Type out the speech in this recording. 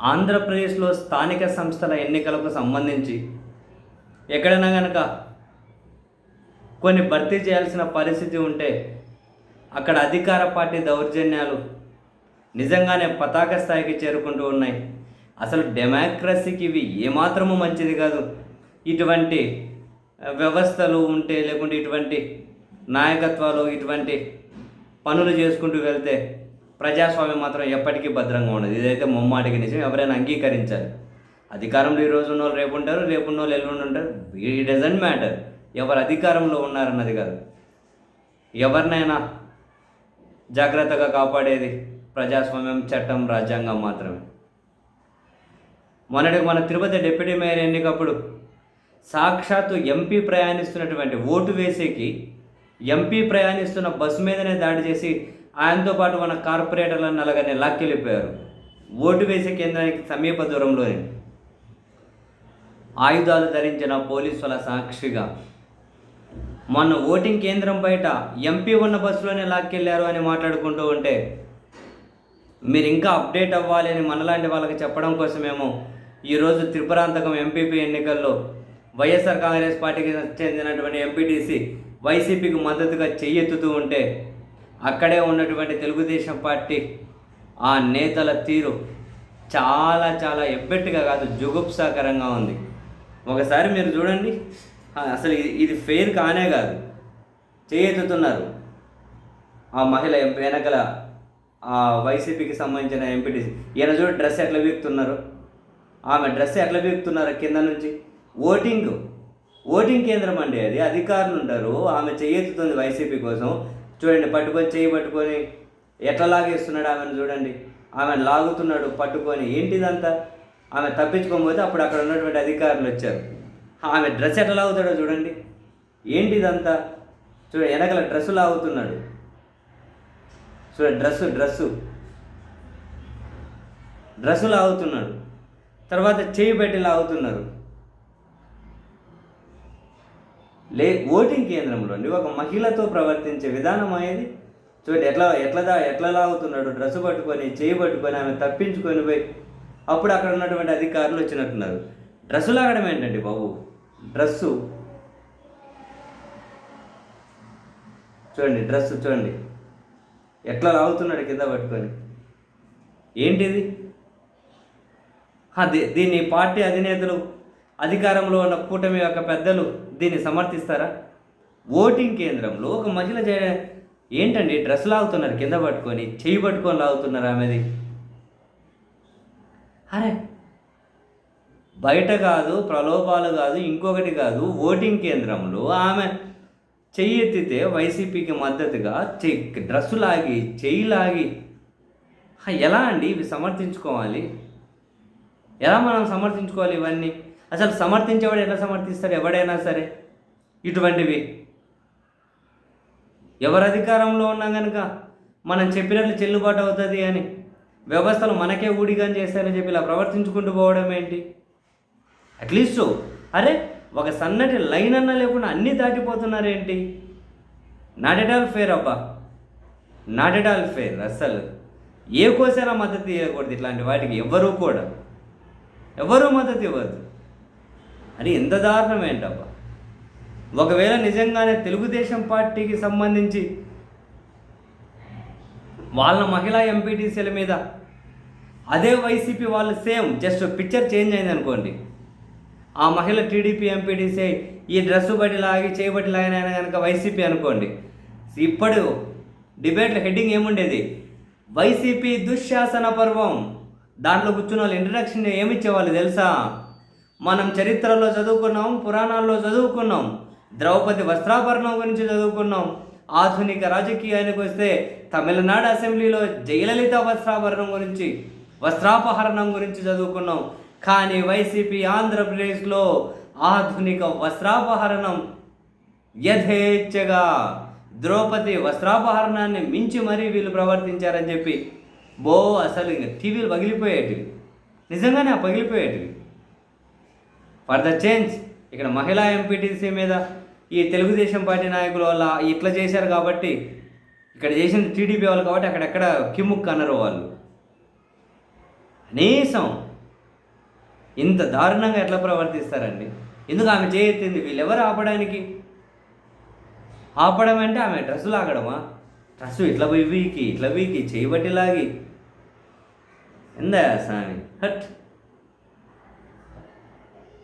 ఆంధ్రప్రదేశ్లో స్థానిక సంస్థల ఎన్నికలకు సంబంధించి ఎక్కడైనా కనుక కొన్ని భర్తీ చేయాల్సిన పరిస్థితి ఉంటే అక్కడ అధికార పార్టీ దౌర్జన్యాలు నిజంగానే పతాక స్థాయికి చేరుకుంటూ ఉన్నాయి. అసలు డెమోక్రసీకి ఇవి ఏమాత్రము మంచిది కాదు. ఇటువంటి వ్యవస్థలు ఉంటే లేకుంటే ఇటువంటి నాయకత్వాలు ఇటువంటి పనులు చేసుకుంటూ వెళ్తే ప్రజాస్వామ్యం మాత్రం ఎప్పటికీ భద్రంగా ఉండదు. ఇదైతే ముమ్మాటికి నిజం. ఎవరైనా అంగీకరించాలి. అధికారంలో ఈ రోజు ఉన్న వాళ్ళు రేపు ఉంటారు రేపు ఉన్న వాళ్ళు ఎల్లుండి ఉంటారు. ఈ డజంట్ మ్యాటర్ ఎవరు అధికారంలో ఉన్నారన్నది కాదు. ఎవరినైనా జాగ్రత్తగా కాపాడేది ప్రజాస్వామ్యం చట్టం రాజ్యాంగం మాత్రమే. మొన్నటికి మన తిరుపతి డిప్యూటీ మేయర్ ఎన్నికప్పుడు సాక్షాత్తు ఎంపీ ప్రయాణిస్తున్నటువంటి ఓటు వేసేకి ఎంపీ ప్రయాణిస్తున్న బస్సు మీదనే దాడి చేసి ఆయనతో పాటు మన కార్పొరేటర్లను అలాగనే లాక్కెళ్ళిపోయారు ఓటు వేసే కేంద్రానికి సమీప దూరంలోనే ఆయుధాలు ధరించిన పోలీసుల సాక్షిగా. మొన్న ఓటింగ్ కేంద్రం బయట ఎంపీ ఉన్న బస్సులోనే లాక్కెళ్ళారు అని మాట్లాడుకుంటూ ఉంటే మీరు ఇంకా అప్డేట్ అవ్వాలి అని మనలాంటి వాళ్ళకి చెప్పడం కోసమేమో ఈరోజు త్రిపురాంతకం ఎంపీపీ ఎన్నికల్లో వైఎస్ఆర్ కాంగ్రెస్ పార్టీకి చెందినటువంటి ఎంపీటీసీ వైసీపీకి మద్దతుగా చెయ్యెత్తుతూ ఉంటే అక్కడే ఉన్నటువంటి తెలుగుదేశం పార్టీ ఆ నేతల తీరు చాలా చాలా ఎబ్బెట్టుగా కాదు జుగుప్సాకరంగా ఉంది. ఒకసారి మీరు చూడండి. అసలు ఇది ఇది ఫెయిర్ కానే కాదు. చేయెత్తుతున్నారు ఆ మహిళ వెనకల ఆ వైసీపీకి సంబంధించిన ఎంపీటీసీ. ఈయన చూడు డ్రెస్ ఎట్లా వీక్తున్నారు? ఆమె డ్రెస్ ఎట్లా వీక్తున్నారు కింద నుంచి? ఓటింగ్ ఓటింగ్ కేంద్రం అండి అది. అధికారులు ఉంటారు. ఆమె చేయెత్తుతుంది వైసీపీ కోసం. చూడండి పట్టుకొని చేయి పట్టుకొని ఎట్లా లాగేస్తున్నాడు ఆమెను చూడండి. ఆమె లాగుతున్నాడు పట్టుకొని. ఏంటిదంతా? ఆమె తప్పించుకోకపోతే అప్పుడు అక్కడ ఉన్నటువంటి అధికారులు వచ్చారు. ఆమె డ్రెస్ ఎట్లా లాగుతాడో చూడండి. ఏంటిదంతా? చూడండి వెనకల డ్రెస్సు లాగుతున్నాడు. చూడండి డ్రెస్సు డ్రెస్సు డ్రెస్సు లాగుతున్నాడు. తర్వాత చేయి పెట్టి లాగుతున్నారు. లే ఓటింగ్ కేంద్రంలోని ఒక మహిళతో ప్రవర్తించే విధానం అనేది చూడండి ఎట్లా ఎట్లా ఎట్లా లాగుతున్నాడు డ్రెస్ పట్టుకొని చేయి పట్టుకొని ఆమె తప్పించుకొని పోయి అప్పుడు అక్కడ ఉన్నటువంటి అధికారులు వచ్చినట్టున్నారు. డ్రెస్సు లాగడం ఏంటండి బాబు? డ్రెస్సు. చూడండి డ్రెస్సు చూడండి. ఎట్లా లాగుతున్నాడు కింద పట్టుకొని? ఏంటిది? దీన్ని పార్టీ అధినేతలు అధికారంలో ఉన్న కూటమి యొక్క పెద్దలు దీన్ని సమర్థిస్తారా? ఓటింగ్ కేంద్రంలో ఒక మహిళ చే ఏంటండి? డ్రెస్ లాగుతున్నారు కింద పట్టుకొని చెయ్యి పట్టుకొని లాగుతున్నారు ఆమెది. అరే బయట కాదు ప్రలోభాలు కాదు ఇంకొకటి కాదు ఓటింగ్ కేంద్రంలో ఆమె చెయ్యి ఎత్తితే వైసీపీకి మద్దతుగా చెయ్యి డ్రెస్సు లాగి చెయ్యి లాగి. ఎలా అండి? ఇవి సమర్థించుకోవాలి. ఎలా మనం సమర్థించుకోవాలి ఇవన్నీ? అసలు సమర్థించేవాడు ఎలా సమర్థిస్తాడు ఎవడైనా సరే. ఇటువంటివి. ఎవరు అధికారంలో ఉన్నా కనుక మనం చెప్పినట్లు చెల్లుబాటు అవుతుంది అని వ్యవస్థలు మనకే ఊడిగా చేస్తారని చెప్పి ఇలా ప్రవర్తించుకుంటూ పోవడం ఏంటి? అట్లీస్ట్ అరే ఒక సన్నటి లైన్ అన్న లేకుండా అన్నీ దాటిపోతున్నారేంటి నాట్ ఎట్ ఆల్ ఫేర్ అబ్బా. నాట్ ఎట్ ఆల్ ఫేర్ అస్సలు. ఏ కోసైనా మద్దతు ఇవ్వకూడదు ఇట్లాంటి వాటికి. ఎవ్వరూ కూడా. ఎవ్వరూ మద్దతు ఇవ్వద్దు. అని ఎంత దారుణం ఏంటబ్బా? ఒకవేళ నిజంగానే తెలుగుదేశం పార్టీకి సంబంధించి వాళ్ళ మహిళా ఎంపీటీసీల మీద అదే వైసీపీ వాళ్ళు సేమ్ జస్ట్ పిక్చర్ చేంజ్ అయింది అనుకోండి ఆ మహిళ టీడీపీ ఎంపీటీసీ ఈ డ్రెస్సు బట్టి లాగి చేయబట్టి లాగిన కనుక వైసీపీ అనుకోండి. ఇప్పుడు డిబేట్ల హెడ్డింగ్ ఏముండేది? వైసీపీ దుశ్శాసన పర్వం. దాంట్లో కూర్చున్న వాళ్ళు ఇంట్రడక్షన్ ఏమిచ్చేవాళ్ళు తెలుసా? మనం చరిత్రలో చదువుకున్నాం పురాణాల్లో చదువుకున్నాం ద్రౌపది వస్త్రాభరణం గురించి చదువుకున్నాం ఆధునిక రాజకీయానికి వస్తే తమిళనాడు అసెంబ్లీలో జయలలిత వస్త్రాభరణం గురించి వస్త్రాపహరణం గురించి చదువుకున్నాం. కానీ వైసీపీ ఆంధ్రప్రదేశ్లో ఆధునిక వస్త్రాపహరణం యథేచ్ఛగా ద్రౌపది వస్త్రాపహరణాన్ని మించి మరీ వీళ్ళు ప్రవర్తించారని చెప్పి బో అసలు ఇంక టీవీలు పగిలిపోయేటివి. నిజంగానే పగిలిపోయేటివి. ఫర్ ద చేంజ్ ఇక్కడ మహిళా ఎంపీటీసీ మీద ఈ తెలుగుదేశం పార్టీ నాయకుల వల్ల ఇట్లా చేశారు కాబట్టి ఇక్కడ చేసిన టీడీపీ వాళ్ళు కాబట్టి అక్కడెక్కడ కిమ్ముక్ అన్నారు వాళ్ళు. కనీసం ఇంత దారుణంగా ఎట్లా ప్రవర్తిస్తారండి? ఎందుకు ఆమె చేయెత్తింది వీళ్ళెవరు ఆపడానికి? ఆపడం అంటే ఆమె డ్రెస్సు లాగడమా డ్రెస్సు ఇట్లా పోయి వీకి ఇట్లా వీకి చేయబట్టి లాగి. ఎందా స్వామి హట్.